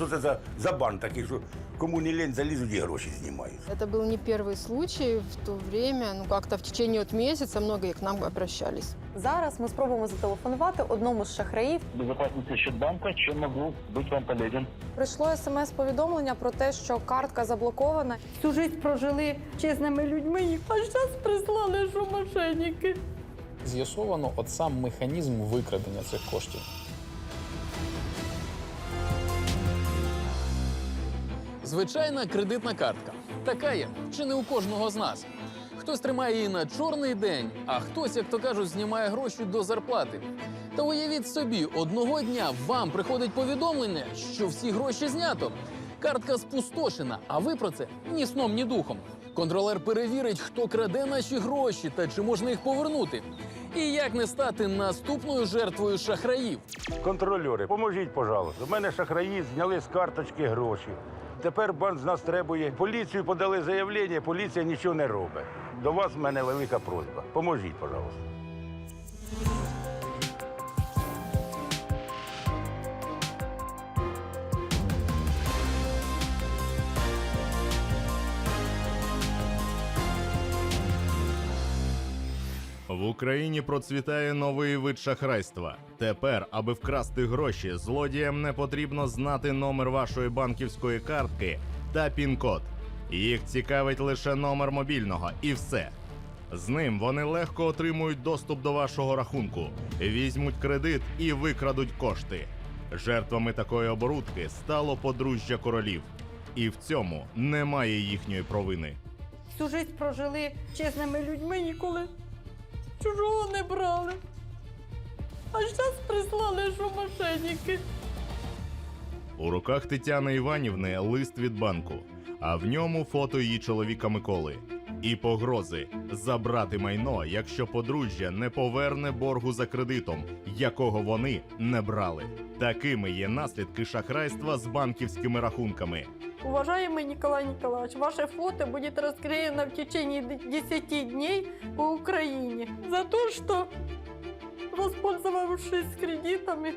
Що це за, за бан такий, що кому не лень залізуть і гроші знімають. Это был не первый случай в то время, ну как-то в течение вот месяца многие к нам обращались. Зараз ми спробуємо зателефонувати одному з шахраїв. Безопасности счет банка, чем могу быть вам полезен? Прийшло смс-повідомлення про те, що картка заблокована. Всю жизнь прожили чесними людьми, а зараз прислали, що мошенники. З'ясовано от сам механізм викрадення цих коштів. Звичайна кредитна картка. Така є, чи не у кожного з нас. Хтось тримає її на чорний день, а хтось, як то кажуть, знімає гроші до зарплати. Та уявіть собі, одного дня вам приходить повідомлення, що всі гроші знято. Картка спустошена, а ви про це ні сном, ні духом. Контролер перевірить, хто краде наші гроші та чи можна їх повернути. І як не стати наступною жертвою шахраїв. Контрольори, поможіть, пожалуйста. У мене шахраї зняли з карточки гроші. Тепер банк з нас требує. Поліцію подали заявлення, поліція нічого не робить. До вас в мене велика просьба. Поможіть, пожалуйста. В Україні процвітає новий вид шахрайства. Тепер, аби вкрасти гроші, злодіям не потрібно знати номер вашої банківської картки та пін-код. Їх цікавить лише номер мобільного і все. З ним вони легко отримують доступ до вашого рахунку, візьмуть кредит і викрадуть кошти. Жертвами такої оборудки стало подружжя королів. І в цьому немає їхньої провини. Всю жизнь прожили чесними людьми, ніколи чужого не брали. А зараз прислали, що мошенники. У руках Тетяни Іванівни лист від банку, а в ньому фото її чоловіка Миколи. І погрози забрати майно, якщо подружжя не поверне боргу за кредитом, якого вони не брали. Такими є наслідки шахрайства з банківськими рахунками. Уважаемый Николай Николаевич, ваше фото будет расклеено в течение д- 10 дней по Украине за то, что, воспользовавшись кредитами,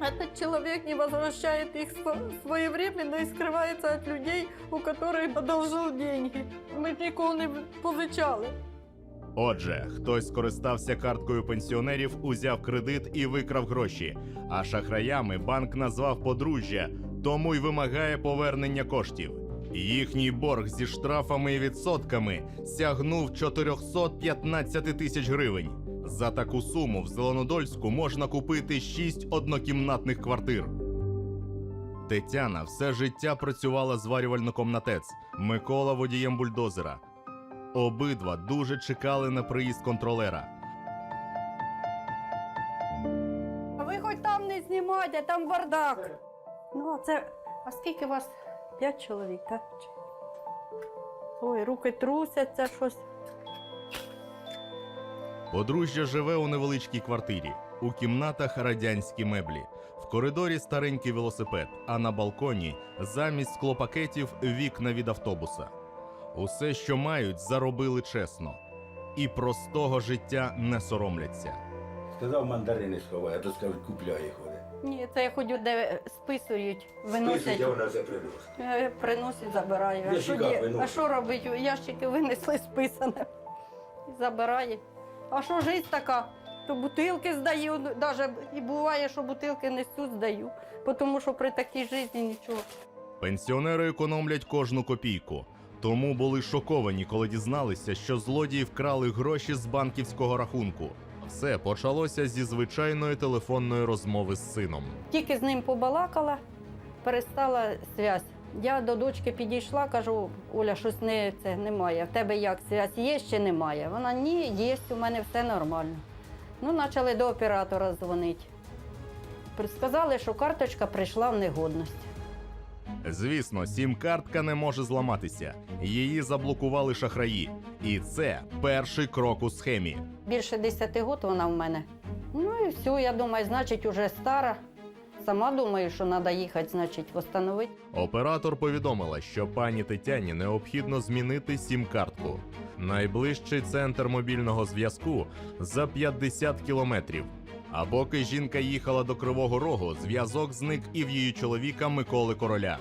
этот человек не возвращает их сво- своевременно и скрывается от людей, у которых одолжил деньги. Ми ж нікого не позичали. Отже, хтось скористався карткою пенсіонерів, узяв кредит і викрав гроші. А шахраями банк назвав подружжя, тому й вимагає повернення коштів. Їхній борг зі штрафами і відсотками сягнув 415 тисяч гривень. За таку суму в Зеленодольську можна купити 6 однокімнатних квартир. Тетяна все життя працювала зварювальником на ТЕЦ, Микола водієм бульдозера. Обидва дуже чекали на приїзд контролера. Ви хоч там не знімайте, там бардак. Ну, а це. А скільки вас? П'ять чоловік, так? Ой, руки трусяться щось. Подружжя живе у невеличкій квартирі. У кімнатах радянські меблі, в коридорі старенький велосипед, а на балконі замість склопакетів вікна від автобуса. Усе, що мають, заробили чесно. І простого життя не соромляться. Сказав мандарини сховай, а то скажуть, купляє ходить. Ні, це я ходю, де списують, Списують, виносять. а вона це приносить. Е, Приносять, забираю. А що, виносять. а що робить? Ящики винесли списане. Забирає. А що життя така? То бутилки здаю, навіть і буває, що бутилки несу, здаю. Тому що при такій житті нічого. Пенсіонери економлять кожну копійку. Тому були шоковані, коли дізналися, що злодії вкрали гроші з банківського рахунку. Все почалося зі звичайної телефонної розмови з сином. Тільки з ним побалакала, перестала зв'язь. Я до дочки підійшла, кажу, Оля, щось не це немає. В тебе як зв'язь є чи немає? Вона ні, є, у мене все нормально. Ну, почали до оператора дзвонити. Сказали, що карточка прийшла в негодність. Звісно, сім-картка не може зламатися. Її заблокували шахраї. І це перший крок у схемі. Більше 10 років вона в мене. Ну і все, я думаю, значить, уже стара. Сама думаю, що треба їхати, значить, встановити. Оператор повідомила, що пані Тетяні необхідно змінити сім-картку. Найближчий центр мобільного зв'язку за 50 кілометрів. А поки жінка їхала до Кривого Рогу, зв'язок зник і в її чоловіка Миколи Короля.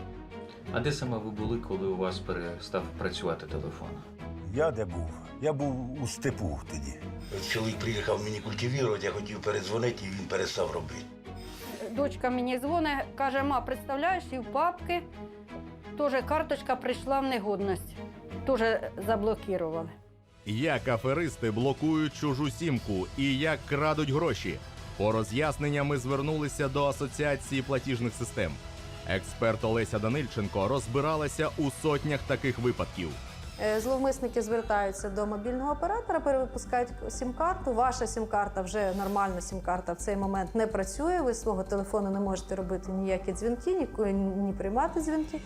А де саме ви були, коли у вас перестав працювати телефон? Я де був? Я був у степу тоді. Чоловік приїхав мені культивірувати, я хотів передзвонити, і він перестав робити. Дочка мені дзвонить, каже, ма, представляєш, і в папки теж карточка прийшла в негодність. Теж заблокували. Як аферисти блокують чужу сімку і як крадуть гроші. По роз'яснення ми звернулися до Асоціації платіжних систем. Експерт Олеся Данильченко розбиралася у сотнях таких випадків. Е, Зловмисники звертаються до мобільного оператора, перевипускають сім-карту. Ваша сім-карта вже нормальна сім-карта в цей момент не працює. Ви свого телефону не можете робити ніякі дзвінки, ні, ні приймати дзвінки.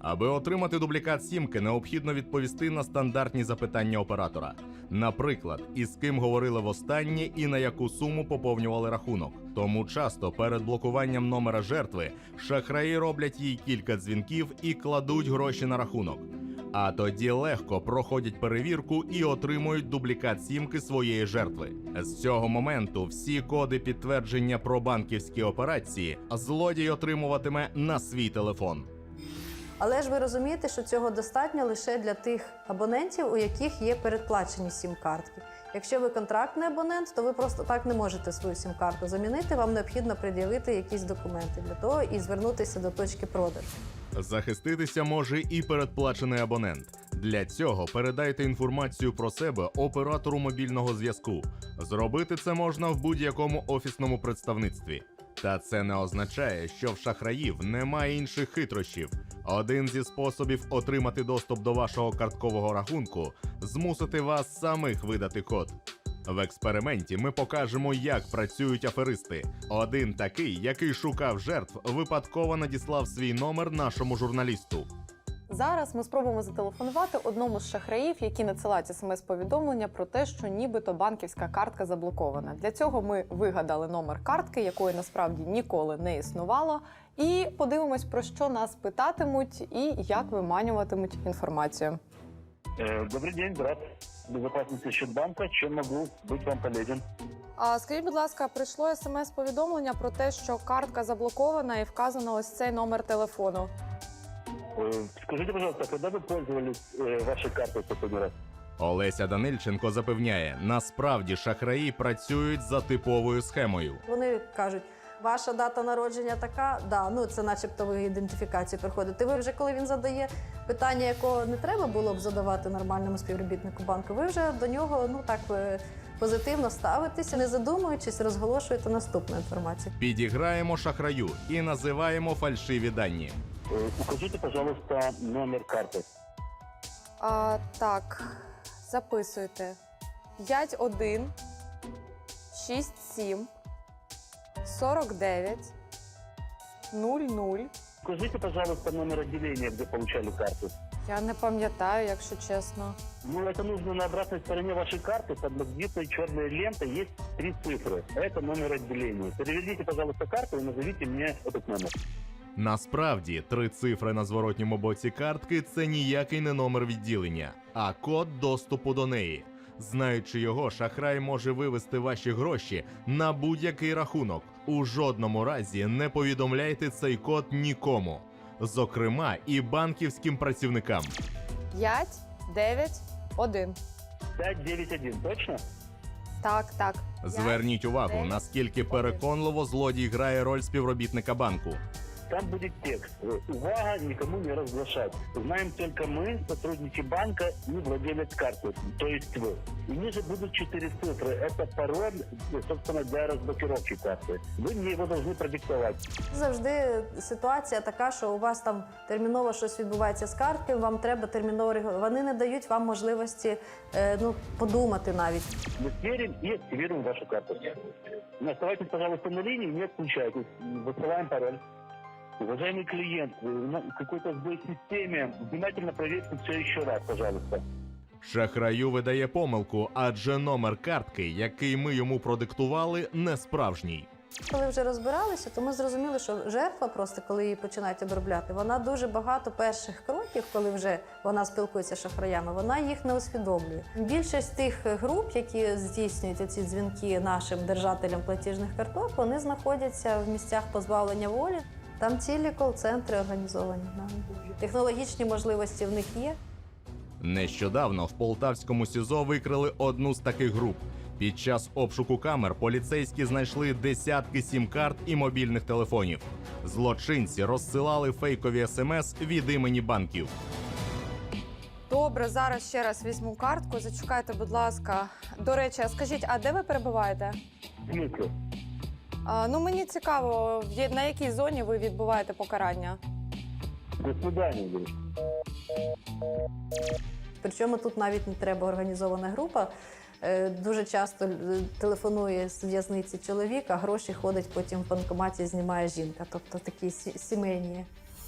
Аби отримати дублікат сімки, необхідно відповісти на стандартні запитання оператора. Наприклад, із ким говорили востаннє і на яку суму поповнювали рахунок. Тому часто перед блокуванням номера жертви шахраї роблять їй кілька дзвінків і кладуть гроші на рахунок. А тоді легко проходять перевірку і отримують дублікат сімки своєї жертви. З цього моменту всі коди підтвердження про банківські операції злодій отримуватиме на свій телефон. Але ж ви розумієте, що цього достатньо лише для тих абонентів, у яких є передплачені сім-картки. Якщо ви контрактний абонент, то ви просто так не можете свою сім-карту замінити. Вам необхідно пред'явити якісь документи для того і звернутися до точки продажу. Захиститися може і передплачений абонент. Для цього передайте інформацію про себе оператору мобільного зв'язку. Зробити це можна в будь-якому офісному представництві. Та це не означає, що в шахраїв немає інших хитрощів. Один зі способів отримати доступ до вашого карткового рахунку змусити вас самих видати код. В експерименті ми покажемо, як працюють аферисти. Один такий, який шукав жертв, випадково надіслав свій номер нашому журналісту. Зараз ми спробуємо зателефонувати одному з шахраїв, які надсилають смс-повідомлення про те, що нібито банківська картка заблокована. Для цього ми вигадали номер картки, якої насправді ніколи не існувало, і подивимось, про що нас питатимуть і як виманюватимуть інформацію. Э, добрый день, брат. Безопасности Счетбанка. Чем могу быть вам полезен? А скажіть, будь ласка, прийшло смс-повідомлення про те, що картка заблокована і вказано ось цей номер телефону. Э, скажите, пожалуйста, когда вы пользовались э, вашей картой в последний раз? Олеся Данильченко запевняє, насправді шахраї працюють за типовою схемою. Вони кажуть, ваша дата народження така, да, ну це начебто ви ідентифікацію приходите. Ви вже коли він задає питання, якого не треба було б задавати нормальному співробітнику банку, ви вже до нього ну так е, позитивно ставитеся, не задумуючись, розголошуєте наступну інформацію. Підіграємо шахраю і називаємо фальшиві дані. Э, укажите, пожалуйста, номер карты. А, так, записуйте. 51 67 49 00. Укажите, пожалуйста, номер отделения, где получали карту. Я не пам'ятаю, якщо чесно. Ну, это нужно на обратной стороне вашей карты под магнитной черной лентой есть три цифры. Это номер отделения. Переведите, пожалуйста, карту и назовите мне этот номер. Насправді, три цифри на зворотньому боці картки це ніякий не номер відділення, а код доступу до неї. Знаючи його, шахрай може вивести ваші гроші на будь-який рахунок. У жодному разі не повідомляйте цей код нікому, зокрема і банківським працівникам. 5 9 1. 591, точно? Так, так. Зверніть увагу, наскільки переконливо злодій грає роль співробітника банку. Там будет текст. Э, Увага, никому не разглашать. Знаем только мы, сотрудники банка и владелец карты, то есть вы. И ниже будут четыре цифры. Это пароль, э, собственно, для разблокировки карты. Вы мне его должны продиктовать. Завжди ситуація така, що у вас там терміново щось відбувається з карткою, вам треба терміново реагувати. Вони не дають вам можливості е, ну, подумати навіть. Мы сверим и активируем вашу карту. Не оставайтесь, пожалуйста, на линии, не отключайтесь. Высылаем пароль. Уважаемый клиент, э, какой-то сбой в системе. Внимательно проверьте все еще раз, пожалуйста. Шахраю видає помилку, адже номер картки, який ми йому продиктували, не справжній. Коли вже розбиралися, то ми зрозуміли, що жертва, просто коли її починають обробляти, вона дуже багато перших кроків, коли вже вона спілкується з шахраями, вона їх не усвідомлює. Більшість тих груп, які здійснюють ці дзвінки нашим держателям платіжних карток, вони знаходяться в місцях позбавлення волі. Там цілі кол-центри організовані. Технологічні можливості в них є. Нещодавно в полтавському СІЗО викрили одну з таких груп. Під час обшуку камер поліцейські знайшли десятки сім-карт і мобільних телефонів. Злочинці розсилали фейкові смс від імені банків. Добре, зараз ще раз візьму картку. Зачекайте, будь ласка. До речі, а скажіть, а де ви перебуваєте? В смысле? А, ну мені цікаво, в на якій зоні ви відбуваєте покарання? До свидания, говорю. Причому тут навіть не треба організована група. Е, Дуже часто е, телефонує з в'язниці чоловік, а гроші ходить потім в банкоматі, знімає жінка. Тобто такі сі- сімейні.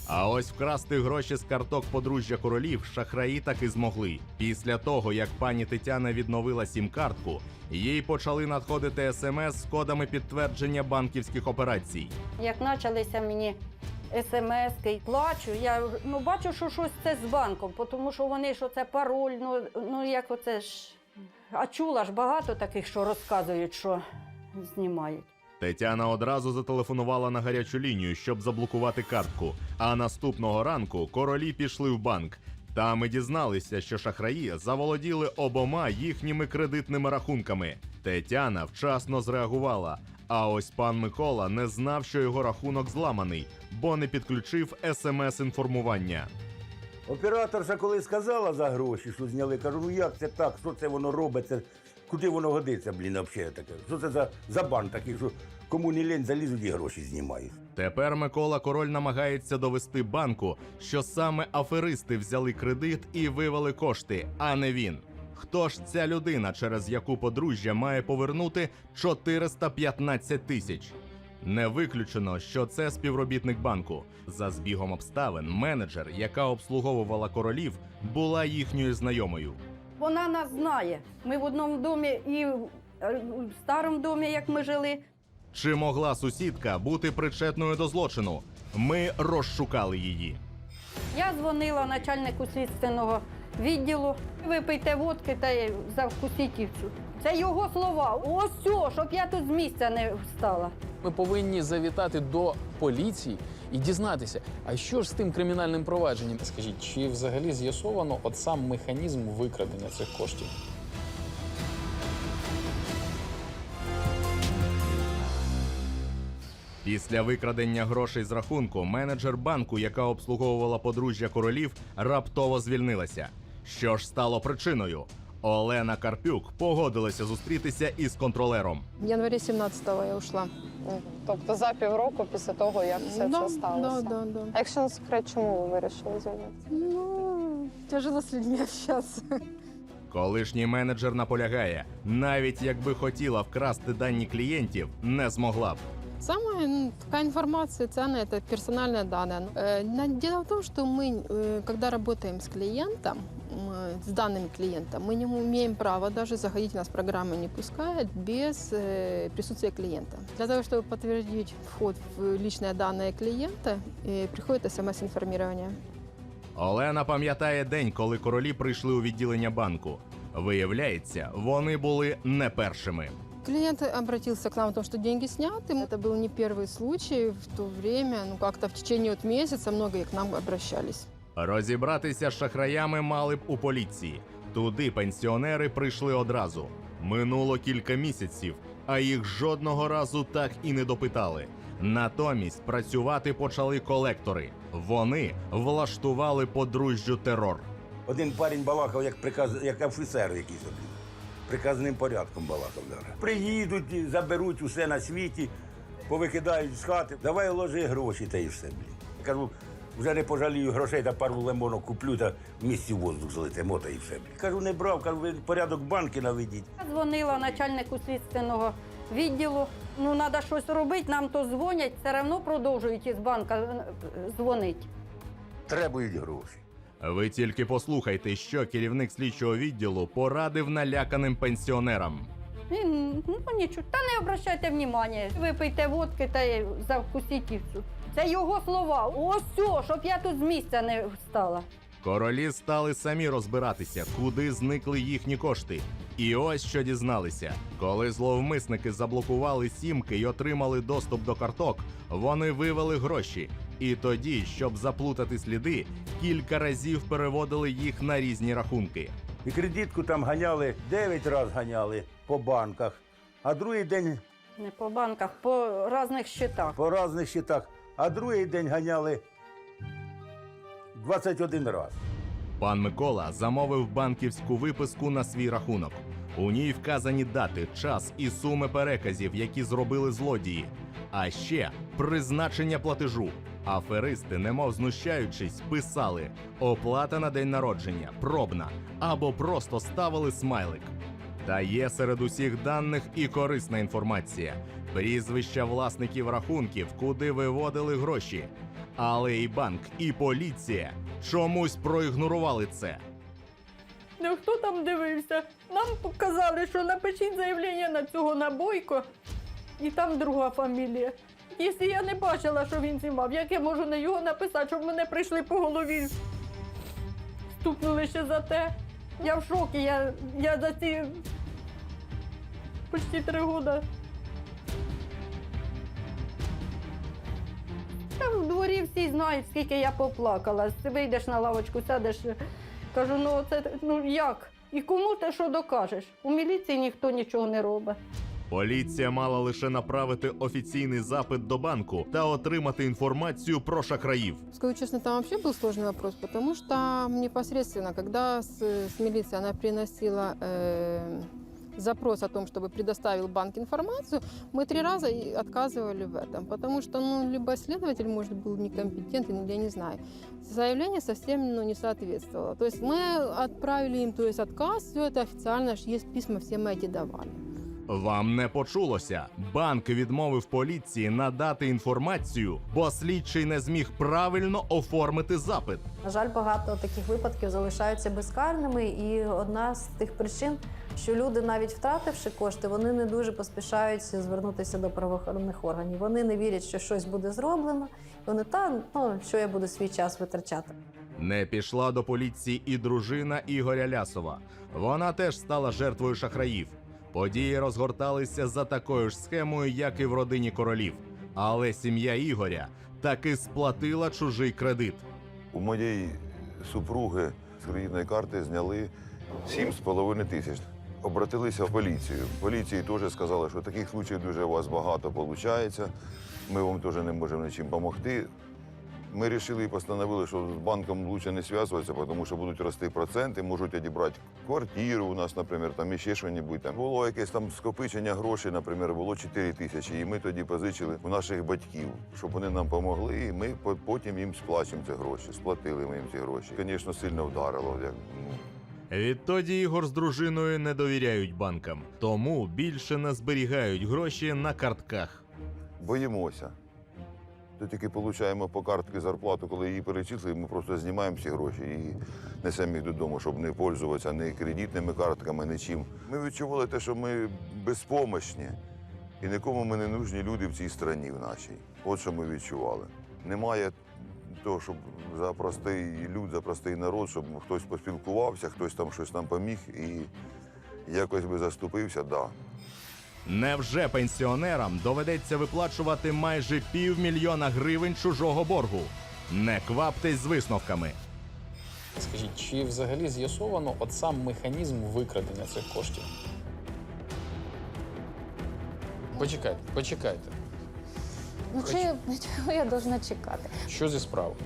А ось вкрасти гроші з карток подружжя королів шахраї таки змогли. Після того, як пані Тетяна відновила сім-картку, їй почали надходити смс з кодами підтвердження банківських операцій. Як почалися мені смски, плачу, я ну, бачу, що щось це з банком, тому що вони, що це пароль, ну, ну як оце ж. А чула ж багато таких, що розказують, що знімають. Тетяна одразу зателефонувала на гарячу лінію, щоб заблокувати картку. А наступного ранку королі пішли в банк. Там і дізналися, що шахраї заволоділи обома їхніми кредитними рахунками. Тетяна вчасно зреагувала. А ось пан Микола не знав, що його рахунок зламаний, бо не підключив смс-інформування. Операторша, коли сказала за гроші, що зняли, кажу, ну як це так, що це воно робить, це, куди воно годиться, блін, взагалі таке. Що це за, за бан такий, що кому не лень залізуть і гроші знімають. Тепер Микола Король намагається довести банку, що саме аферисти взяли кредит і вивели кошти, а не він. Хто ж ця людина, через яку подружжя має повернути 415 тисяч? Не виключено, що це співробітник банку. За збігом обставин, менеджер, яка обслуговувала королів, була їхньою знайомою. Вона нас знає. Ми в одному домі і в е, старому домі, як ми жили, Чи могла сусідка бути причетною до злочину? Ми розшукали її. Я дзвонила начальнику слідственного відділу. Випийте водки та й закусіть і. Це його слова. Ось все, щоб я тут з місця не встала. Ми повинні завітати до поліції і дізнатися, а що ж з тим кримінальним провадженням? Скажіть, чи взагалі з'ясовано от сам механізм викрадення цих коштів? Після викрадення грошей з рахунку менеджер банку, яка обслуговувала подружжя королів, раптово звільнилася. Що ж стало причиною? Олена Карпюк погодилася зустрітися із контролером. В январе 17-го я ушла. Тобто за півроку після того, як все да, це сталося. Да, да, да. А якщо не секрет, чому ви вирішили звільнитися? Ну, тяжело з людьми зараз. Колишній менеджер наполягає, навіть якби хотіла вкрасти дані клієнтів, не змогла б. Самая ну, такая информация ценная – это персональные данные. Э, на- Дело в том, что мы, э, когда работаем с клиентом, м, с данными клиента, мы не имеем права даже заходить, нас программа не пускает без э, присутствия клиента. Для того, чтобы подтвердить вход в личные данные клиента, э, приходит смс-информирование. Олена пам'ятає день, коли королі прийшли у відділення банку. Виявляється, вони були не першими. Клиент обратился к нам о том, что деньги сняты. Это был не первый случай. В то время, ну как-то в течение вот месяца многие к нам обращались. Розібратися з шахраями мали б у поліції. Туди пенсіонери прийшли одразу. Минуло кілька місяців, а їх жодного разу так і не допитали. Натомість працювати почали колектори. Вони влаштували подружжю терор. Один парень балакав, як приказ, як офіцер якийсь. от. Приказним порядком балакав. даже. Приїдуть, заберуть усе на світі, повикидають з хати. Давай ложи гроші та і все, блін. Я кажу, вже не пожалію грошей, та пару лимонок куплю та в місті воздух злетимо та і все. Блін. Кажу, не брав, кажу, ви порядок банки наведіть. Я дзвонила начальнику слідственного відділу. Ну, треба щось робити, нам то дзвонять, все одно продовжують із банка е, дзвонити. Требують гроші. Ви тільки послухайте, що керівник слідчого відділу порадив наляканим пенсіонерам. Він, ну нічого, та не обращайте внимання. Випийте водки та й закусіть їх. Це його слова. Ось все, щоб я тут з місця не встала. Королі стали самі розбиратися, куди зникли їхні кошти. І ось що дізналися: коли зловмисники заблокували сімки й отримали доступ до карток, вони вивели гроші. І тоді, щоб заплутати сліди, кілька разів переводили їх на різні рахунки. І кредитку там ганяли, 9 разів ганяли по банках, а другий день Не по банках, по різних щитах. по різних щитах, а другий день ганяли 21 раз. Пан Микола замовив банківську виписку на свій рахунок. У ній вказані дати, час і суми переказів, які зробили злодії. А ще призначення платежу. Аферисти, немов знущаючись, писали оплата на день народження, пробна або просто ставили смайлик. Та є серед усіх даних і корисна інформація: прізвища власників рахунків, куди виводили гроші. Але і банк, і поліція чомусь проігнорували це. Ну хто там дивився? Нам показали, що напишіть заявлення на цього набойко, і там друга фамілія. Якщо я не бачила, що він знімав, як я можу на його написати, щоб мене прийшли по голові? Стукнули ще за те. Я в шокі, я, я за ці почти три роки. в дворі всі знають, скільки я поплакала. Ти вийдеш на лавочку, сядеш. Кажу, ну це ну як? І кому ти що докажеш? У міліції ніхто нічого не робить. Поліція мала лише направити офіційний запит до банку та отримати інформацію про шахраїв. Скажу честно, там вообще был сложный вопрос, потому что непосредственно, когда с, с милиции она приносила э, запрос о том, чтобы предоставил банк информацию, мы три раза и отказывали в этом, потому что, ну, либо следователь, может, был некомпетентен, или я не знаю. Заявление совсем ну, не соответствовало. То есть мы отправили им то есть, отказ, все это официально, ж есть письма, все мы эти давали. Вам не почулося. Банк відмовив поліції надати інформацію, бо слідчий не зміг правильно оформити запит. На жаль, багато таких випадків залишаються безкарними, і одна з тих причин, що люди, навіть втративши кошти, вони не дуже поспішають звернутися до правоохоронних органів. Вони не вірять, що щось буде зроблено. І вони та ну що я буду свій час витрачати. Не пішла до поліції і дружина Ігоря Лясова. Вона теж стала жертвою шахраїв. Події розгорталися за такою ж схемою, як і в родині королів. Але сім'я Ігоря таки сплатила чужий кредит. У моєї супруги з кредитної карти зняли 7,5 тисяч. Обратилися в поліцію. Поліції теж сказали, що таких случаїв дуже у вас багато виходить. Ми вам теж не можемо нічим допомогти. Ми вирішили і постановили, що з банком краще не зв'язуватися, тому що будуть рости проценти, можуть відібрати квартиру у нас, наприклад, там і ще щось. Там було якесь там скопичення грошей, наприклад, було 4 тисячі. І ми тоді позичили у наших батьків, щоб вони нам допомогли, і ми потім їм сплачуємо ці гроші. Сплатили ми їм ці гроші. Звісно, сильно вдарило. Як, ну, Відтоді Ігор з дружиною не довіряють банкам, тому більше не зберігають гроші на картках. боїмося. То тільки отримуємо по картці зарплату, коли її перечислили, ми просто знімаємо всі гроші і несемо їх додому, щоб не пользуватися ні кредитними картками, нічим. Ми відчували те, що ми безпомощні і нікому ми не нужні люди в цій країні в нашій. От що ми відчували. Немає того, щоб за простий люд, за простий народ, щоб хтось поспілкувався, хтось там щось нам поміг і якось би заступився, да. Невже пенсіонерам доведеться виплачувати майже півмільйона гривень чужого боргу? Не кваптесь з висновками. Скажіть, чи взагалі з'ясовано от сам механізм викрадення цих коштів? Почекайте, почекайте. Ну чи чого я должна чекати? Що зі справою?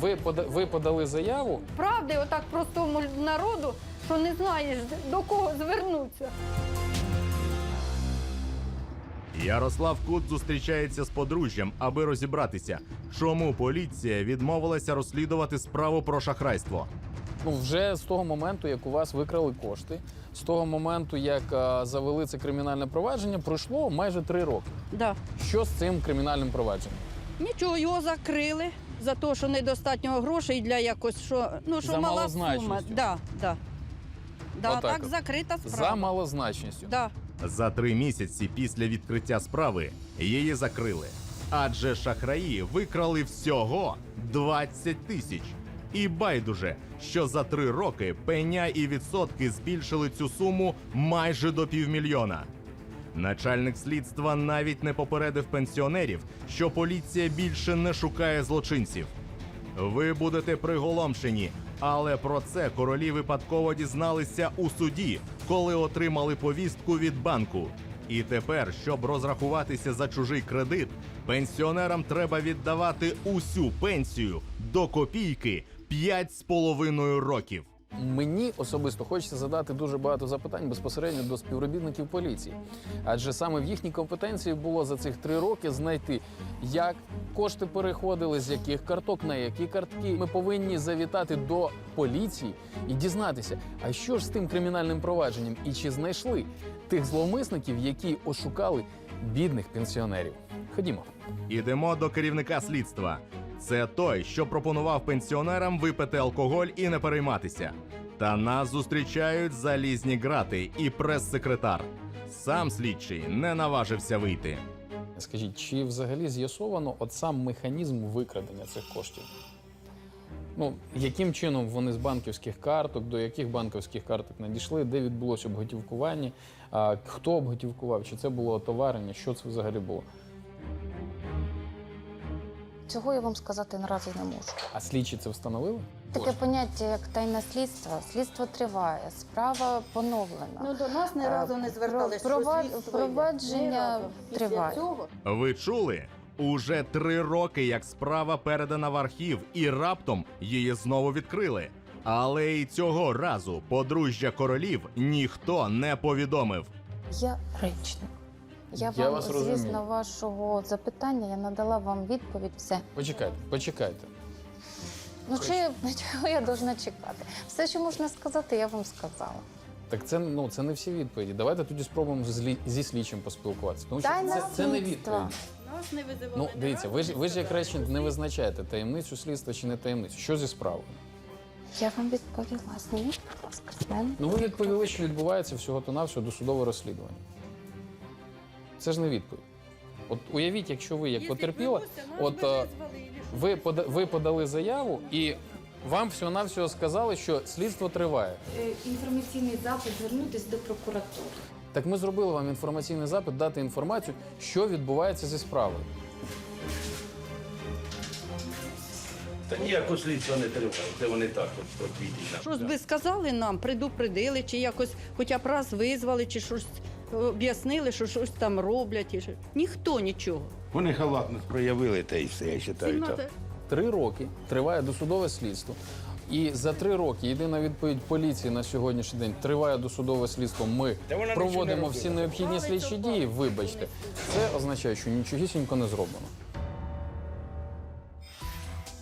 Ви, пода- ви подали заяву, Правди, отак простому народу, що не знаєш до кого звернутися. Ярослав Кут зустрічається з подружжям, аби розібратися, чому поліція відмовилася розслідувати справу про шахрайство. ну вже з того моменту, як у вас викрали кошти, з того моменту, як а, завели це кримінальне провадження, пройшло майже три роки. Да. Що з цим кримінальним провадженням? Нічого, його закрили за те, що недостатньо грошей для якось, що, ну, що За мала сума. малозначністю. Да, да. Да, Отак так от. закрита справа. За малозначністю. Да. За три місяці після відкриття справи її закрили. Адже шахраї викрали всього 20 тисяч. І байдуже, що за три роки пеня і відсотки збільшили цю суму майже до півмільйона. Начальник слідства навіть не попередив пенсіонерів, що поліція більше не шукає злочинців. Ви будете приголомшені, але про це королі випадково дізналися у суді, коли отримали повістку від банку. І тепер, щоб розрахуватися за чужий кредит, пенсіонерам треба віддавати усю пенсію до копійки 5,5 років. Мені особисто хочеться задати дуже багато запитань безпосередньо до співробітників поліції, адже саме в їхній компетенції було за цих три роки знайти, як кошти переходили, з яких карток на які картки. Ми повинні завітати до поліції і дізнатися, а що ж з тим кримінальним провадженням, і чи знайшли тих зловмисників, які ошукали бідних пенсіонерів. Ходімо. Ідемо до керівника слідства. Це той, що пропонував пенсіонерам випити алкоголь і не перейматися. Та нас зустрічають залізні грати і прес-секретар. Сам слідчий не наважився вийти. Скажіть, чи взагалі з'ясовано от сам механізм викрадення цих коштів? Ну, яким чином вони з банківських карток, до яких банківських карток надійшли, де відбулося обготівкування, хто обготівкував, чи це було товарення, що це взагалі було? Цього я вам сказати наразі не можу. А слідчі це встановили? Таке поняття, як тайне слідство. Слідство триває, справа поновлена. Ну до нас ні Е, разу не звертались. що провад- слідство йде. провадження разу. Після триває. цього Ви чули? Уже три роки, як справа передана в архів, і раптом її знову відкрили. Але і цього разу подружжя королів ніхто не повідомив. Я речник. Я, Я вам, вас розумію. звісно, вашого запитання я надала вам відповідь. Все. Почекайте, почекайте. Ну чи чого я должна чекати? Все, що можна сказати, я вам сказала. Так це ну це не всі відповіді. Давайте тоді спробуємо злі- зі слідчим поспілкуватися. Тому що Тайна це, це не слідства. відповідь. нас не визивали. Ну, дивіться, ви ж ви ж як речник не визначаєте таємницю слідства чи не таємницю. Що зі справою? Я вам відповіла. Зніміть, будь ласка, з мене. Ну ви відповіли, що відбувається всього то навсього досудове розслідування. Це ж не відповідь. От уявіть, якщо ви як потерпіла, от е, ви пода, ви подали заяву і вам всього навсього сказали, що слідство триває. Е, Інформаційний запит звернутися до прокуратури. Так ми зробили вам інформаційний запит, дати інформацію, що відбувається зі справою. Та ніякого слідства не триває. Це вони так от, от відійшли. Щось би сказали нам, предупредили, чи якось хоча б раз визвали, чи щось об'яснили, що щось там роблять. І що... Ніхто нічого. Вони халатність проявили, та і все, я вважаю. так. Три роки триває досудове слідство. І за три роки єдина відповідь поліції на сьогоднішній день триває досудове слідство. Ми Та вона не проводимо всі необхідні слідчі дії. Вибачте, це означає, що нічогісінько не зроблено.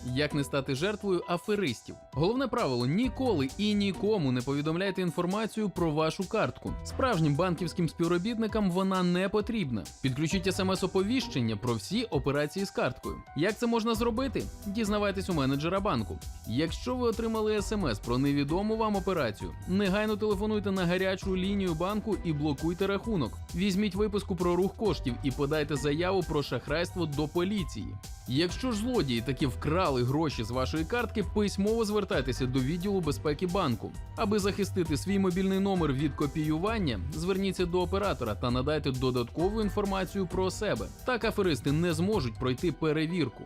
Як не стати жертвою аферистів? Головне правило: ніколи і нікому не повідомляйте інформацію про вашу картку. Справжнім банківським співробітникам вона не потрібна. Підключіть смс-оповіщення про всі операції з карткою. Як це можна зробити? Дізнавайтесь у менеджера банку. Якщо ви отримали смс про невідому вам операцію, негайно телефонуйте на гарячу лінію банку і блокуйте рахунок. Візьміть виписку про рух коштів і подайте заяву про шахрайство до поліції. Якщо ж злодії таки вкрали гроші з вашої картки, письмово звертайтеся до відділу безпеки банку. Аби захистити свій мобільний номер від копіювання, зверніться до оператора та надайте додаткову інформацію про себе. Так аферисти не зможуть пройти перевірку.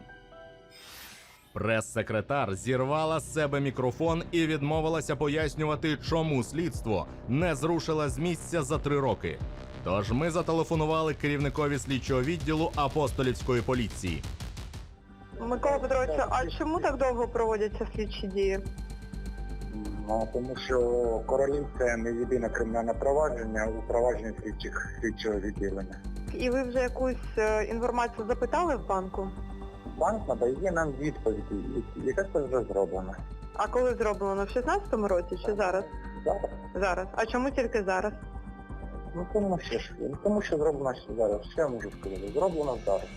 Прес-секретар зірвала з себе мікрофон і відмовилася пояснювати, чому слідство не зрушило з місця за три роки. Тож ми зателефонували керівникові слідчого відділу апостолівської поліції. Микола Петрович, а чому так довго проводяться слідчі дії? Ну, тому що королів це не єдине кримінальне провадження у провадженні слідчих слідчого відділення. І ви вже якусь е, інформацію запитали в банку? Банк надає нам відповіді, і яке це вже зроблено. А коли зроблено? В 16-му році чи зараз? Зараз. Зараз. А чому тільки зараз? Ну тому що тому що зроблено ще зараз. Що я можу сказати? Зроблено зараз.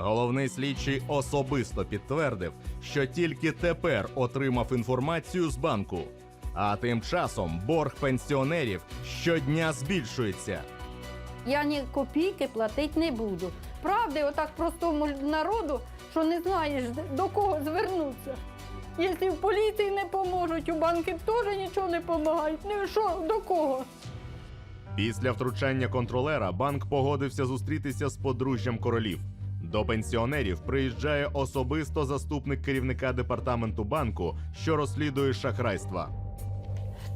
Головний слідчий особисто підтвердив, що тільки тепер отримав інформацію з банку. А тим часом борг пенсіонерів щодня збільшується. Я ні копійки платити не буду. Правди, отак простому народу, що не знаєш до кого звернутися. Якщо в поліції не поможуть, у банки теж нічого не допомагають. Ну що, до кого? Після втручання контролера банк погодився зустрітися з подружжям королів. До пенсіонерів приїжджає особисто заступник керівника департаменту банку, що розслідує шахрайства.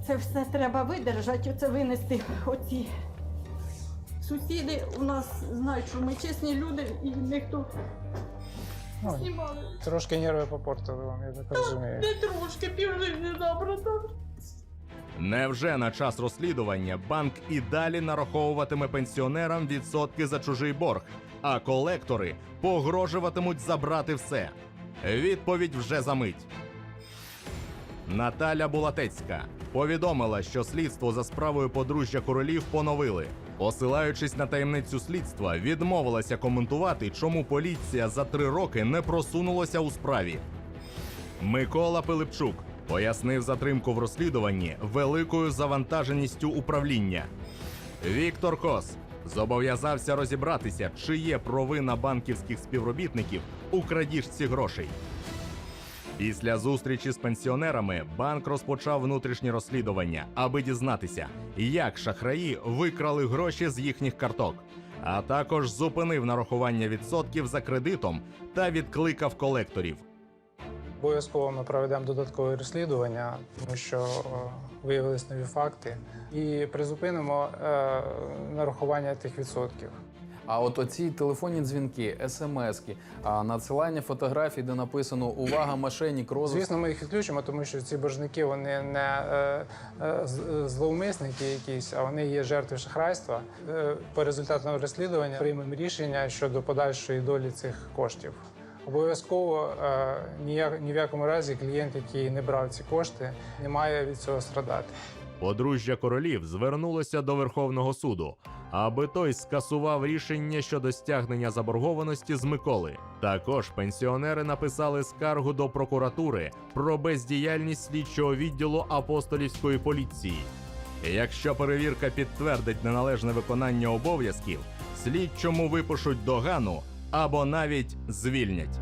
Це все треба видержати, оце винести оці. Сусіди у нас знають, що ми чесні люди і ніхто Ну, знімали. Трошки нерви попортили вам, я так розумію. Не трошки півжиття забрато. Невже на час розслідування банк і далі нараховуватиме пенсіонерам відсотки за чужий борг, а колектори погрожуватимуть забрати все? Відповідь вже за мить. Наталя Булатецька повідомила, що слідство за справою подружжя королів поновили. Посилаючись на таємницю слідства, відмовилася коментувати, чому поліція за три роки не просунулася у справі. Микола Пилипчук пояснив затримку в розслідуванні великою завантаженістю управління. Віктор Кос зобов'язався розібратися, чи є провина банківських співробітників у крадіжці грошей. Після зустрічі з пенсіонерами банк розпочав внутрішнє розслідування, аби дізнатися, як шахраї викрали гроші з їхніх карток, а також зупинив нарахування відсотків за кредитом та відкликав колекторів. Обов'язково ми проведемо додаткове розслідування, тому що е, виявились нові факти, і призупинимо е, нарахування тих відсотків. А от оці телефонні дзвінки, смски, надсилання фотографій, де написано Увага, мошенник, розыск. Звісно, ми їх відключимо, тому що ці боржники вони не е, зловмисники якісь, а вони є жертви шахрайства. По результатам розслідування приймемо рішення щодо подальшої долі цих коштів. Обов'язково е, ніяк, ні в якому разі клієнт, який не брав ці кошти, не має від цього страдати. Подружжя королів звернулося до Верховного суду, аби той скасував рішення щодо стягнення заборгованості з Миколи. Також пенсіонери написали скаргу до прокуратури про бездіяльність слідчого відділу апостолівської поліції. Якщо перевірка підтвердить неналежне виконання обов'язків, слідчому випишуть догану або навіть звільнять.